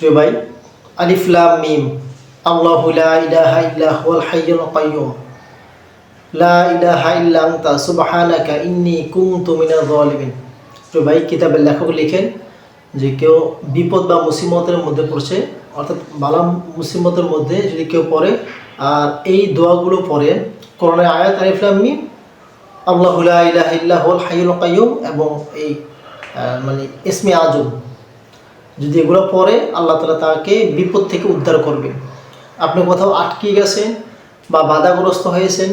প্রিয় ভাই আলিফলাম মিম, আল্লাহু ইলাহা ইল্লা হুয়াল হাইয়ুল কাইয়ুম লা ইলাহা ইল্লা আনতা, সুবহানাকা ইন্নী কুনতু মিনাজ জালিমিন প্রিয় ভাই, কিতাবের লেখক লিখেন যে কেউ বিপদ বা মুসিবতের মধ্যে পড়ছে, অর্থাৎ বালা মুসিবতের মধ্যে যদি কেউ পড়ে, আর এই দোয়াগুলো পড়ে, কোরআনের আয়াত আলিফলাম মিম, আল্লাহু ইলাহা ইল্লা হুয়াল হাইয়ুল কাইয়ুম এবং এই মানে ইসমে আজম যদি এগুলো পড়ে আল্লাহ তালা তাকে বিপদ থেকে উদ্ধার করবেন। আপনি কোথাও আটকে গেছেন বা বাধাগ্রস্ত হয়েছেন,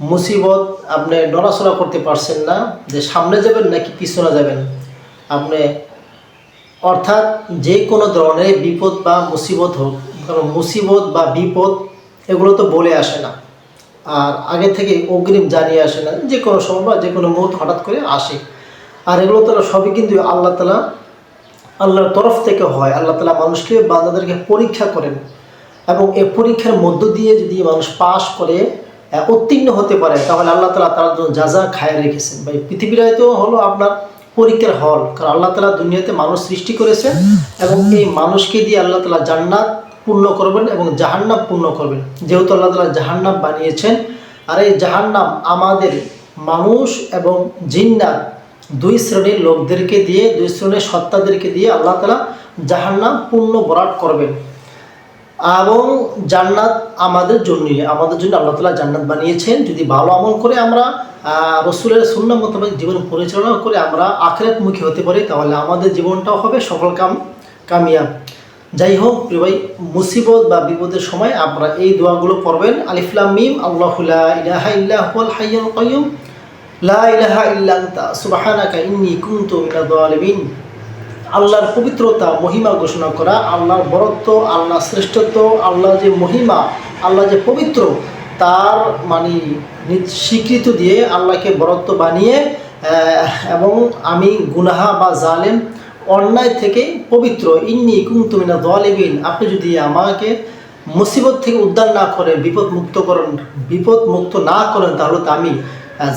মুসিবত আপনি নড়াচড়া করতে পারছেন না, যে সামনে যাবেন নাকি পিছনে যাবেন, আপনি অর্থাৎ যে কোনো ধরনের বিপদ বা মুসিবত হোক, কারণ মুসিবত বা বিপদ, এগুলো তো বলে আসে না। আর আগে থেকে অগ্রিম জানিয়ে আসে না, যে কোনো সময় বা যে কোনো মুহূর্ত হঠাৎ করে আসে। আর এগুলো তো সবই কিন্তু আল্লাহ তালা আল্লাহর তরফ থেকে হয়, আল্লাহ তালা মানুষকে, বান্দাদেরকে পরীক্ষা করেন এবং এই পরীক্ষার মধ্য দিয়ে যদি মানুষ পাশ করে উত্তীর্ণ হতে পারে, তাহলে আল্লাহ তালা তার জন্য যা যা খায় রেখেছেন। ভাই, পৃথিবীর হয়তো হলো আপনার পরীক্ষার হল, কারণ আল্লাহ তালা দুনিয়াতে মানুষ সৃষ্টি করেছেন এবং এই মানুষকে দিয়ে আল্লাহ তালা জান্নাত পূর্ণ করবেন এবং জাহান্নাম পূর্ণ করবেন। যেহেতু আল্লাহ তালা জাহান্নাম বানিয়েছেন, আর এই জাহান্নাম আমাদের মানুষ এবং জিন্নাত দুই শ্রেণির লোকদেরকে দিয়ে, দুই শ্রেণির সত্তাদেরকে দিয়ে আল্লাহ তালা জাহান্নাম পূর্ণ বরাট করবেন। এবং জান্নাত আমাদের জন্যই, আমাদের জন্য আল্লাহ তালা জান্নাত বানিয়েছেন। যদি ভালো আমল করে আমরা রসুলের শূন্য মোতাবেক জীবন পরিচালনা করে আমরা আখরাতমুখী হতে পারি, তাহলে আমাদের জীবনটাও হবে সফল কাম, কামিয়াব। যাই হোক ভাই, মুসিবত বা বিপদের সময় আপনারা এই দোয়াগুলো পড়বেন। আলিফলাম মিম, আল্লাহ ইলাহা ইল্লা হুয়াল হাইয়ুল কাইয়ুম আল্লাহর পবিত্রতা, মহিমা ঘোষণা করা, আল্লাহর বরত্ব, আল্লাহর শ্রেষ্ঠত্ব আল্লাহ যে মহিমা আল্লাহ যে পবিত্র, তার মানে স্বীকৃতি দিয়ে আল্লাহকে বরত্ব বানিয়ে এবং আমি গুনাহা বা জালেম, অন্যায় থেকে পবিত্র। ইন্নি কুমতুমিনা দলেবিন আপনি যদি আমাকে মুসিবত থেকে উদ্ধার না করেন বিপদ মুক্ত করেন বিপদ মুক্ত না করেন, তাহলে তো আমি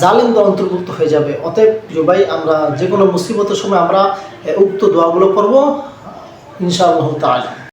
জালেমদের অন্তর্ভুক্ত হয়ে যাবে। অতএব জুবাই আমরা যে কোনো মুসিবতের সময় আমরা উক্ত দোয়াগুলো করব ইনশাআল্লাহ তাআলা।